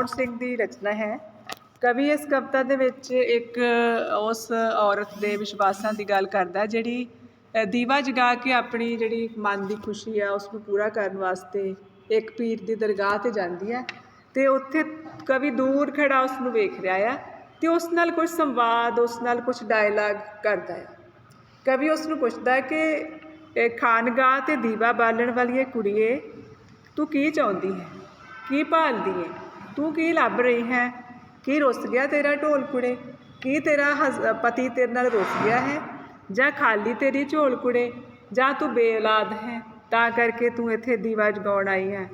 ਮੋਹਨ ਸਿੰਘ ਦੀ ਰਚਨਾ ਹੈ। ਕਵੀ ਇਸ ਕਵਿਤਾ ਦੇ ਵਿੱਚ ਇੱਕ ਉਸ ਔਰਤ ਦੇ ਵਿਸ਼ਵਾਸਾਂ ਦੀ ਗੱਲ ਕਰਦਾ ਜਿਹੜੀ ਦੀਵਾ ਜਗਾ ਕੇ ਆਪਣੀ ਜਿਹੜੀ ਮਨ ਦੀ ਖੁਸ਼ੀ ਆ, ਉਸ ਨੂੰ ਪੂਰਾ ਕਰਨ ਵਾਸਤੇ ਇੱਕ ਪੀਰ ਦੀ ਦਰਗਾਹ ਤੇ ਜਾਂਦੀ ਹੈ ਤੇ ਉੱਥੇ ਕਵੀ ਦੂਰ ਖੜਾ ਉਸ ਨੂੰ ਵੇਖ ਰਿਹਾ ਆ ਤੇ ਉਸ ਨਾਲ ਕੁਝ ਸੰਵਾਦ, ਉਸ ਨਾਲ ਕੁਝ ਡਾਇਲਾਗ ਕਰਦਾ ਹੈ ਕਵੀ ਉਸ ਨੂੰ ਪੁੱਛਦਾ ਹੈ ਕਿ, ਇਹ ਖਾਨਗਾਹ ਤੇ ਦੀਵਾ ਬਾਲਣ ਵਾਲੀ ਇਹ ਕੁੜੀਏ, ਤੂੰ ਕੀ ਚਾਹੁੰਦੀ ਹੈ? ਕੀ ਭਾਲਦੀ ਹੈ? ਤੂੰ ਕੀ ਲੱਭ ਰਹੀ ਹੈ? ਕੀ ਰੁੱਸ ਗਿਆ ਤੇਰਾ ਢੋਲ ਕੁੜੇ? ਕੀ ਤੇਰਾ ਹਸ- ਪਤੀ ਤੇਰੇ ਨਾਲ ਰੁੱਸ ਗਿਆ ਹੈ? ਜਾਂ ਖਾਲੀ ਤੇਰੀ ਝੋਲ ਕੁੜੇ? ਜਾਂ ਤੂੰ ਬੇਔਲਾਦ ਹੈ? ਤਾਂ ਕਰਕੇ ਤੂੰ ਇੱਥੇ ਦੀਵਾ ਜਗਾਉਣ ਆਈ ਹੈ।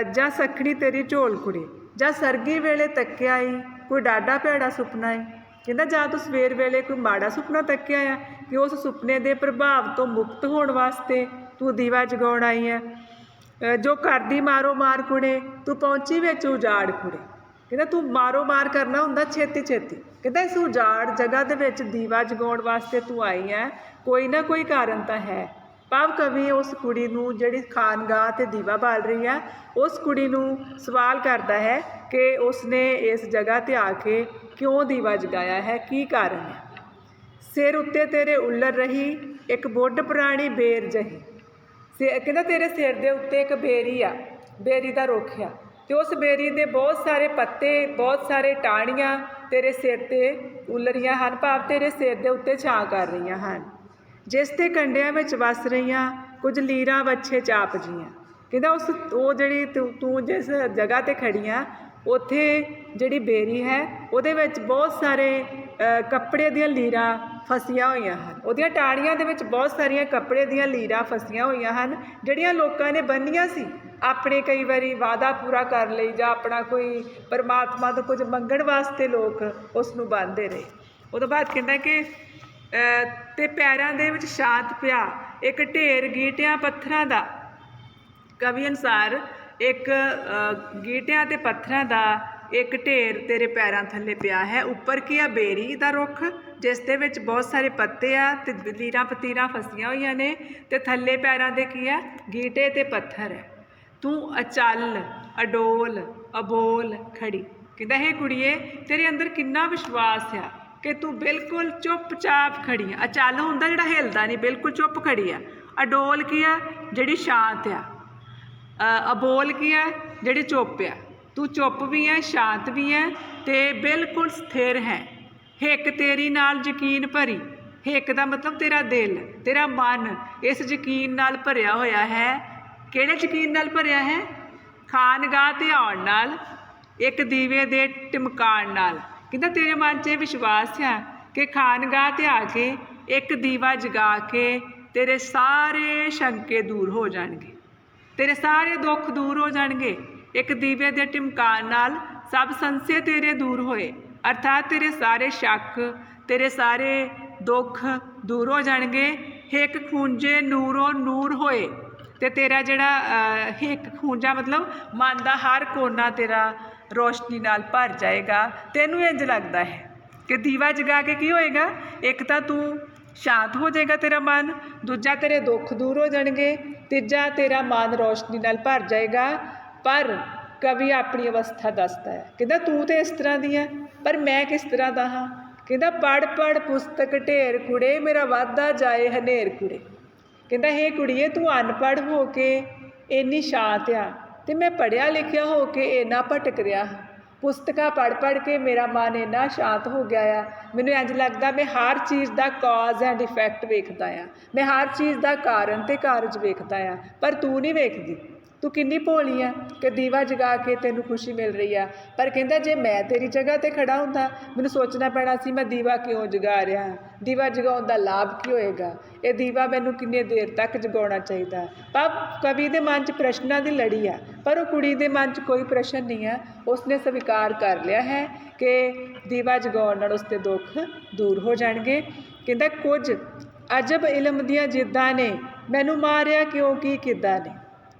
ਅ, ਜਾਂ ਸਖਣੀ ਤੇਰੀ ਝੋਲ ਕੁੜੇ? ਜਾਂ ਸਰਗੀ ਵੇਲੇ ਤੱਕਿਆ ਈ ਕੋਈ ਡਾਡਾ ਭੈੜਾ ਸੁਪਨਾ ਈ? ਕਹਿੰਦਾ ਜਾਂ ਤੂੰ ਸਵੇਰ ਵੇਲੇ ਕੋਈ ਮਾੜਾ ਸੁਪਨਾ ਤੱਕਿਆ ਆ ਕਿ ਉਸ ਸੁਪਨੇ ਦੇ ਪ੍ਰਭਾਵ ਤੋਂ ਮੁਕਤ ਹੋਣ ਵਾਸਤੇ ਤੂੰ ਦੀਵਾ ਜਗਾਉਣ ਆਈ ਹੈ? ਜੋ ਘਰ ਦੀ ਮਾਰੋ ਮਾਰ ਕੁੜੇ, ਤੂੰ ਪਹੁੰਚੀ ਵਿੱਚ ਉਜਾੜ ਕੁੜੇ। ਕਹਿੰਦਾ, ਤੂੰ ਮਾਰੋ ਮਾਰ ਕਰਨਾ ਹੁੰਦਾ ਛੇਤੀ ਛੇਤੀ। ਕਹਿੰਦਾ, ਇਸ ਉਜਾੜ ਜਗ੍ਹਾ ਦੇ ਵਿੱਚ ਦੀਵਾ ਜਗਾਉਣ ਵਾਸਤੇ ਤੂੰ ਆਈ ਹੈ। ਕੋਈ ਨਾ ਕੋਈ ਕਾਰਨ ਤਾਂ ਹੈ। ਭਾਵ ਕਵੀ ਉਸ ਕੁੜੀ ਨੂੰ ਜਿਹੜੀ ਖਾਨਗਾਹ ਤੇ ਦੀਵਾ ਬਾਲ ਰਹੀ ਹੈ, ਉਸ ਕੁੜੀ ਨੂੰ ਸਵਾਲ ਕਰਦਾ ਹੈ ਕਿ ਉਸਨੇ ਇਸ ਜਗ੍ਹਾ ਤੇ ਆ ਕੇ ਕਿਉਂ ਦੀਵਾ ਜਗਾਇਆ ਹੈ? ਕੀ ਕਾਰਨ ਹੈ? ਸਿਰ ਉੱਤੇ ਤੇਰੇ ਉੱਲਰ ਰਹੀ, ਇੱਕ ਬੁੱਢ ਪੁਰਾਣੀ ਬੇਰ ਜਹੀ। ਸੇ ਕਹਿੰਦਾ ਤੇਰੇ ਸਿਰ ਦੇ ਉੱਤੇ ਇੱਕ ਬੇਰੀ ਆ, ਬੇਰੀ ਦਾ ਰੁੱਖ ਆ। ਤੇ ਉਸ ਬੇਰੀ ਦੇ ਬਹੁਤ ਸਾਰੇ ਪੱਤੇ, ਬਹੁਤ ਸਾਰੇ ਟਾਹਣੀਆਂ ਤੇਰੇ ਸਿਰ ਤੇ ਉੱਲ ਰਹੀਆਂ ਹਨ, ਭਾਵ ਤੇਰੇ ਸਿਰ ਦੇ ਉੱਤੇ ਛਾਂ ਕਰ ਰਹੀਆਂ ਹਨ। ਜਿਸ ਤੇ ਕੰਡਿਆਂ ਵਿੱਚ ਵਸ ਰਹੀਆਂ ਕੁਝ ਲੀਰਾਂ ਵੱਛੇ ਚਾਪ ਜੀਆਂ। ਕਹਿੰਦਾ ਉਸ, ਉਹ ਜਿਹੜੀ ਤੂੰ ਤੂੰ ਜਿਸ ਜਗ੍ਹਾ ਤੇ ਖੜੀਆਂ ਉੱਥੇ ਜਿਹੜੀ ਬੇਰੀ ਹੈ, ਉਹਦੇ ਵਿੱਚ ਬਹੁਤ ਸਾਰੇ ਕੱਪੜੇ ਦੀਆਂ ਲੀਰਾਂ ਫਸੀਆਂ ਹੋਈਆਂ ਹਨ। ਉਹਦੀਆਂ ਟਾਹਣੀਆਂ ਦੇ ਵਿੱਚ ਬਹੁਤ ਸਾਰੀਆਂ ਕੱਪੜੇ ਦੀਆਂ ਲੀਰਾਂ ਫਸੀਆਂ ਹੋਈਆਂ ਹਨ ਜਿਹੜੀਆਂ ਲੋਕਾਂ ਨੇ ਬੰਨੀਆਂ ਸੀ। ਆਪਣੇ ਕਈ ਵਾਰੀ ਵਾਅਦਾ ਪੂਰਾ ਕਰ ਲਈ ਜਾਂ ਆਪਣਾ ਕੋਈ ਪਰਮਾਤਮਾ ਤੋਂ ਕੁਝ ਮੰਗਣ ਵਾਸਤੇ ਲੋਕ ਉਸ ਨੂੰ ਬੰਨ੍ਹਦੇ ਰਹੇ। ਉਹ ਤੋਂ ਬਾਅਦ ਕਹਿੰਦਾ ਕਿ ਅ, ਤੇ ਪੈਰਾਂ ਦੇ ਵਿੱਚ ਸ਼ਾਂਤ ਪਿਆ ਇੱਕ ਢੇਰ ਗੀਟਿਆਂ ਪੱਥਰਾਂ ਦਾ। ਕਵੀ ਅਨੁਸਾਰ ਇੱਕ ਗੀਟਿਆਂ ਤੇ ਪੱਥਰਾਂ ਦਾ ਇੱਕ ਢੇਰ ਤੇਰੇ ਪੈਰਾਂ ਥੱਲੇ ਪਿਆ ਹੈ, ਉੱਪਰ ਕੀ ਆ ਬੇਰੀ ਦਾ ਰੁੱਖ, ਜਿਸ ਦੇ ਵਿੱਚ ਬਹੁਤ ਸਾਰੇ ਪੱਤੇ ਆ ਤੇ ਲੀਰਾਂ ਪਤੀਰਾਂ ਫਸੀਆਂ ਹੋਈਆਂ ਨੇ ਤੇ ਥੱਲੇ ਪੈਰਾਂ ਦੇ ਕੀ ਆ? ਗੀਟੇ ਤੇ ਪੱਥਰ ਹੈ। ਤੂੰ ਅਚਲ, ਅਡੋਲ, ਅਬੋਲ, ਖੜੀ। ਕਹਿੰਦਾ, ਹੈ ਕੁੜੀਏ, ਤੇਰੇ ਅੰਦਰ ਕਿੰਨਾ ਵਿਸ਼ਵਾਸ ਆ ਕਿ ਤੂੰ ਬਿਲਕੁਲ ਚੁੱਪਚਾਪ ਖੜੀ ਆ। ਅਚਲ ਹੁੰਦਾ ਜਿਹੜਾ ਹਿਲਦਾ ਨਹੀਂ, ਬਿਲਕੁਲ ਚੁੱਪ ਖੜੀ ਆ। ਅਡੋਲ ਕੀ ਆ? ਜਿਹੜੀ ਸ਼ਾਂਤ ਆ। ਅਬੋਲ ਕੀ ਹੈ ਜਿਹੜੀ ਚੁੱਪ ਆ। ਤੂੰ ਚੁੱਪ ਵੀ ਹੈ ਸ਼ਾਂਤ ਵੀ ਹੈ ਤੇ ਬਿਲਕੁਲ ਸਥਿਰ ਹੈ। ਹਿੱਕ ਤੇਰੀ ਨਾਲ ਯਕੀਨ ਭਰੀ। ਹਿੱਕ ਦਾ ਮਤਲਬ ਤੇਰਾ ਦਿਲ, ਤੇਰਾ ਮਨ ਇਸ ਯਕੀਨ ਨਾਲ ਭਰਿਆ ਹੋਇਆ ਹੈ। ਕਿਹੜੇ ਯਕੀਨ ਨਾਲ ਭਰਿਆ ਹੈ? ਖਾਨਗਾਹ ਤੇ ਆਉਣ ਨਾਲ, ਇੱਕ ਦੀਵੇ ਦੇ ਟਿਮਕਾਣ ਨਾਲ। ਕਹਿੰਦਾ ਤੇਰੇ ਮਨ 'ਚ ਇਹ ਵਿਸ਼ਵਾਸ ਆ ਕਿ ਖਾਨਗਾਹ ਤੇ ਆ ਕੇ ਇੱਕ ਦੀਵਾ ਜਗਾ ਕੇ ਤੇਰੇ ਸਾਰੇ ਸ਼ੰਕੇ ਦੂਰ ਹੋ ਜਾਣਗੇ। ਤੇਰੇ ਸਾਰੇ ਦੁੱਖ ਦੂਰ ਹੋ ਜਾਣਗੇ। ਇੱਕ ਦੀਵੇ ਦੇ ਟਿਮਕਾਣ ਨਾਲ ਸਭ ਸੰਸੇ ਤੇਰੇ ਦੂਰ ਹੋਏ। ਅਰਥਾਤ ਤੇਰੇ ਸਾਰੇ ਸ਼ੱਕ ਤੇਰੇ ਸਾਰੇ ਦੁੱਖ ਦੂਰ ਹੋ ਜਾਣਗੇ। ਹਿੱਕ ਖੂੰਜੇ ਨੂਰੋਂ ਨੂਰ ਹੋਏ। ਤੇ ਤੇਰਾ ਜਿਹੜਾ ਅ, ਹਿੱਕ ਖੂੰਜਾ ਮਤਲਬ ਮਨ ਦਾ ਹਰ ਕੋਨਾ ਤੇਰਾ ਰੋਸ਼ਨੀ ਨਾਲ ਭਰ ਜਾਏਗਾ। ਤੈਨੂੰ ਇੰਜ ਲੱਗਦਾ ਹੈ ਕਿ ਦੀਵਾ ਜਗਾ ਕੇ ਕੀ ਹੋਏਗਾ? ਇੱਕ ਤਾਂ ਤੂੰ ਸ਼ਾਂਤ ਹੋ ਜਾਏਗਾ ਤੇਰਾ ਮਨ ਦੂਜਾ ਤੇਰੇ ਦੁੱਖ ਦੂਰ ਹੋ ਜਾਣਗੇ ਤੀਜਾ ਤੇਰਾ ਮਨ ਰੋਸ਼ਨੀ ਨਾਲ ਭਰ ਜਾਏਗਾ। ਪਰ ਕਵੀ ਆਪਣੀ ਅਵਸਥਾ ਦੱਸਦਾ ਹੈ। ਕਹਿੰਦਾ, ਤੂੰ ਤੇ ਇਸ ਤਰ੍ਹਾਂ ਦੀ ਹੈ ਪਰ ਮੈਂ ਕਿਸ ਤਰ੍ਹਾਂ ਦਾ ਹਾਂ? ਕਹਿੰਦਾ ਪੜ ਪੜ ਪੁਸਤਕ, ਢੇਰ ਕੁੜੇ, ਮੇਰਾ ਵਾਦਾ ਜਾਏ ਹਨੇਰ ਕੁੜੇ। ਕਹਿੰਦਾ, ਹੇ ਕੁੜੀਏ, ਤੂੰ ਅਨਪੜ੍ਹ ਹੋ ਕੇ ਇੰਨੀ ਸ਼ਾਂਤ ਆ ਤੇ ਮੈਂ ਪੜਿਆ ਲਿਖਿਆ ਹੋ ਕੇ ਇੰਨਾ ਭਟਕ ਰਿਹਾ ਹਾਂ। ਪੁਸਤਕਾਂ ਪੜ੍ਹ ਪੜ੍ਹ ਕੇ ਮੇਰਾ ਮਨ ਇੰਨਾ ਸ਼ਾਂਤ ਹੋ ਗਿਆ ਆ, ਮੈਨੂੰ ਇੰਜ ਲੱਗਦਾ ਮੈਂ ਹਰ ਚੀਜ਼ ਦਾ ਕਾਜ਼ ਐਂਡ ਇਫੈਕਟ ਵੇਖਦਾ ਆ। ਮੈਂ ਹਰ ਚੀਜ਼ ਦਾ ਕਾਰਨ ਤੇ ਕਾਰਜ ਵੇਖਦਾ ਆ, ਪਰ ਤੂੰ ਨਹੀਂ ਵੇਖਦੀ। ਤੂੰ ਕਿੰਨੀ ਭੋਲੀ ਆ ਕਿ ਦੀਵਾ ਜਗਾ ਕੇ ਤੈਨੂੰ ਖੁਸ਼ੀ ਮਿਲ ਰਹੀ ਆ। ਪਰ ਕਹਿੰਦਾ ਜੇ ਮੈਂ ਤੇਰੀ ਜਗ੍ਹਾ ਤੇ ਖੜਾ ਹੁੰਦਾ, ਮੈਨੂੰ ਸੋਚਣਾ ਪੈਣਾ ਸੀ ਮੈਂ ਦੀਵਾ ਕਿਉਂ ਜਗਾ ਰਿਹਾ। ਦੀਵਾ ਜਗਾਉਣ ਦਾ ਲਾਭ ਕੀ ਹੋਏਗਾ? ਇਹ ਦੀਵਾ ਮੈਨੂੰ ਕਿੰਨੇ ਦੇਰ ਤੱਕ ਜਗਾਉਣਾ ਚਾਹੀਦਾ? ਪਰ ਕਵੀ ਦੇ ਮਨ 'ਚ ਪ੍ਰਸ਼ਨਾਂ ਦੀ ਲੜੀ ਆ, ਪਰ ਉਹ ਕੁੜੀ ਦੇ ਮਨ 'ਚ ਕੋਈ ਪ੍ਰਸ਼ਨ ਨਹੀਂ ਆ। ਉਸਨੇ ਸਵੀਕਾਰ ਕਰ ਲਿਆ ਹੈ ਕਿ ਦੀਵਾ ਜਗਾਉਣ ਨਾਲ ਉਸਦੇ ਦੁੱਖ ਦੂਰ ਹੋ ਜਾਣਗੇ। ਕਹਿੰਦਾ ਕੁਝ ਅਜਬ ਇਲਮ ਦੀਆਂ ਜਿੱਦਾਂ ਨੇ, ਮੈਨੂੰ ਮਾਰਿਆ ਕਿਉਂ, ਕੀ ਕਿੱਦਾਂ ਨੇ?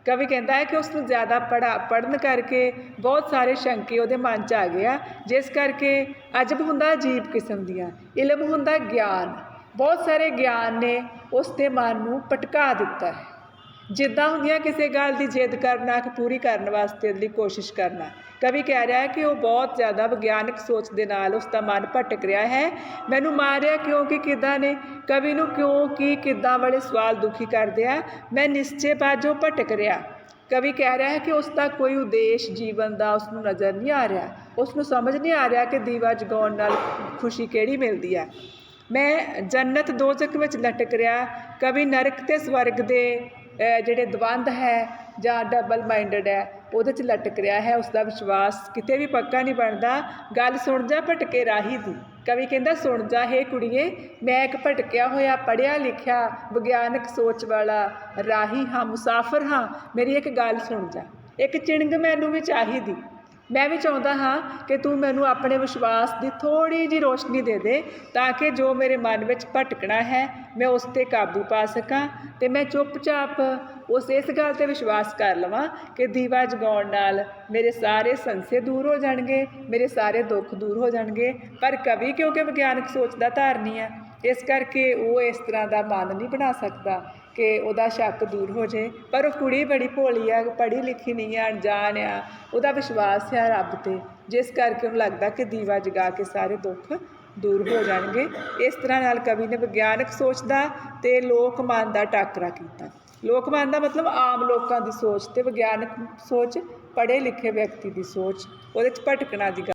ਕਵੀ ਕਹਿੰਦਾ ਹੈ ਕਿ ਉਸ ਨੂੰ ਜ਼ਿਆਦਾ ਪੜਾ ਪੜਨ ਕਰਕੇ ਬਹੁਤ ਸਾਰੇ ਸ਼ੰਕੇ ਉਹਦੇ ਮਨ 'ਚ ਆ ਗਿਆ ਜਿਸ ਕਰਕੇ ਅਜਬ ਹੁੰਦਾ ਅਜੀਬ ਕਿਸਮ ਦੀਆਂ, ਇਲਮ ਹੁੰਦਾ ਗਿਆਨ, ਬਹੁਤ ਸਾਰੇ ਗਿਆਨ ਨੇ ਉਸ ਦੇ ਮਨ ਨੂੰ ਪਟਕਾ ਦਿੱਤਾ ਹੈ। ਜਿੱਦਾਂ ਹੁੰਦੀਆਂ ਕਿਸੇ ਗੱਲ ਦੀ ਜਿੱਦ ਕਰਨਾ, ਕਿ ਪੂਰੀ ਕਰਨ ਵਾਸਤੇ ਲਈ ਕੋਸ਼ਿਸ਼ ਕਰਨਾ, ਕਵੀ ਕਹਿ ਰਿਹਾ ਹੈ ਕਿ ਉਹ ਬਹੁਤ ਜ਼ਿਆਦਾ ਵਿਗਿਆਨਕ ਸੋਚ ਦੇ ਨਾਲ ਉਸ ਦਾ ਮਨ ਭਟਕ ਰਿਹਾ ਹੈ। ਮੈਨੂੰ ਮਾਰਿਆ ਕਿਉਂਕਿ ਕਿੱਦਾਂ ਨੇ ਕਵੀ ਨੂੰ ਕਿਉਂ, ਕੀ, ਕਿੱਦਾਂ ਵਾਲੇ ਸਵਾਲ ਦੁਖੀ ਕਰਦੇ ਆ, ਮੈਂ ਨਿਸ਼ਚੇ ਬਾਝੋਂ ਭਟਕ ਰਿਹਾ। ਕਵੀ ਕਹਿ ਰਿਹਾ ਹੈ ਕਿ ਉਸ ਦਾ ਕੋਈ ਉਦੇਸ਼ ਜੀਵਨ ਦਾ ਉਸ ਨੂੰ ਨਜ਼ਰ ਨਹੀਂ ਆ ਰਿਹਾ। ਉਸ ਨੂੰ ਸਮਝ ਨਹੀਂ ਆ ਰਿਹਾ ਕਿ ਦੀਵਾ ਜਗਾਉਣ ਨਾਲ ਖੁਸ਼ੀ ਕਿਹੜੀ ਮਿਲਦੀ ਹੈ ਮੈਂ ਜੰਨਤ ਦੋਜ਼ਖ ਵਿੱਚ ਲਟਕ ਰਿਹਾ। ਕਵੀ ਨਰਕ ਤੇ ਸਵਰਗ ਦੇ ਜਿਹੜੇ ਦਵੰਦ ਹੈ ਜਾਂ ਡਬਲ ਮਾਈਂਡਡ ਹੈ ਉਹਦੇ 'ਚ ਲਟਕ ਰਿਹਾ ਹੈ ਉਸ ਦਾ ਵਿਸ਼ਵਾਸ ਕਿਤੇ ਵੀ ਪੱਕਾ ਨਹੀਂ ਬਣਦਾ। ਗੱਲ ਸੁਣ ਜਾ ਭਟਕੇ ਰਾਹੀ ਦੀ। ਕਵੀ ਕਹਿੰਦਾ, ਸੁਣ ਜਾ, ਹੇ ਕੁੜੀਏ, ਮੈਂ ਇੱਕ ਭਟਕਿਆ ਹੋਇਆ ਪੜਿਆ ਲਿਖਿਆ, ਵਿਗਿਆਨਕ ਸੋਚ ਵਾਲਾ ਰਾਹੀ ਹਾਂ, ਮੁਸਾਫਰ ਹਾਂ। ਮੇਰੀ ਇੱਕ ਗੱਲ ਸੁਣ ਜਾ। ਇੱਕ ਚਿੰਗ ਮੈਨੂੰ ਵੀ ਚਾਹੀਦੀ। ਮੈਂ ਵੀ ਚਾਹੁੰਦਾ ਹਾਂ ਕਿ ਤੂੰ ਮੈਨੂੰ ਆਪਣੇ ਵਿਸ਼ਵਾਸ ਦੀ ਥੋੜੀ ਜਿਹੀ ਰੋਸ਼ਨੀ ਦੇ ਦੇ, ਤਾਂ ਕਿ ਜੋ ਮੇਰੇ ਮਨ ਵਿੱਚ ਭਟਕਣਾ ਹੈ, ਮੈਂ ਉਸ ਤੇ ਕਾਬੂ ਪਾ ਸਕਾਂ ਤੇ ਮੈਂ ਚੁੱਪਚਾਪ ਉਸ ਇਸ ਗੱਲ ਤੇ ਵਿਸ਼ਵਾਸ ਕਰ ਲਵਾਂ ਕਿ ਦੀਵਾ ਜਗਾਉਣ ਨਾਲ ਮੇਰੇ ਸਾਰੇ ਸੰਸੇ ਦੂਰ ਹੋ ਜਾਣਗੇ, ਮੇਰੇ ਸਾਰੇ ਦੁੱਖ ਦੂਰ ਹੋ ਜਾਣਗੇ, ਪਰ ਕਵੀ ਕਿਉਂਕਿ ਵਿਗਿਆਨਕ ਸੋਚ ਦਾ ਧਾਰਨੀ ਹੈ, ਇਸ ਕਰਕੇ ਉਹ ਇਸ ਤਰ੍ਹਾਂ ਦਾ ਮਨ ਨਹੀਂ ਬਣਾ ਸਕਦਾ ਕਿ ਉਹਦਾ ਸ਼ੱਕ ਦੂਰ ਹੋ ਜੇ ਪਰ ਉਹ ਕੁੜੀ ਬੜੀ ਭੋਲੀ ਆ, ਪੜ੍ਹੀ ਲਿਖੀ ਨਹੀਂ ਆ, ਅਣਜਾਣ ਆ, ਉਹਦਾ ਵਿਸ਼ਵਾਸ ਆ ਰੱਬ ਤੇ, ਜਿਸ ਕਰਕੇ ਉਹਨੂੰ ਲੱਗਦਾ ਕਿ ਦੀਵਾ ਜਗਾ ਕੇ ਸਾਰੇ ਦੁੱਖ ਦੂਰ ਹੋ ਜਾਣਗੇ। ਇਸ ਤਰ੍ਹਾਂ ਨਾਲ ਕਵੀ ਨੇ ਵਿਗਿਆਨਕ ਸੋਚ ਦਾ ਤੇ ਲੋਕ ਮਨ ਦਾ ਟਾਕਰਾ ਕੀਤਾ। ਲੋਕ ਮਨ ਦਾ ਮਤਲਬ ਆਮ ਲੋਕਾਂ ਦੀ ਸੋਚ ਤੇ ਵਿਗਿਆਨਕ ਸੋਚ, ਪੜ੍ਹੇ ਲਿਖੇ ਵਿਅਕਤੀ ਦੀ ਸੋਚ, ਉਹਦੇ 'ਚ ਭਟਕਣਾ ਦੀ ਗੱਲ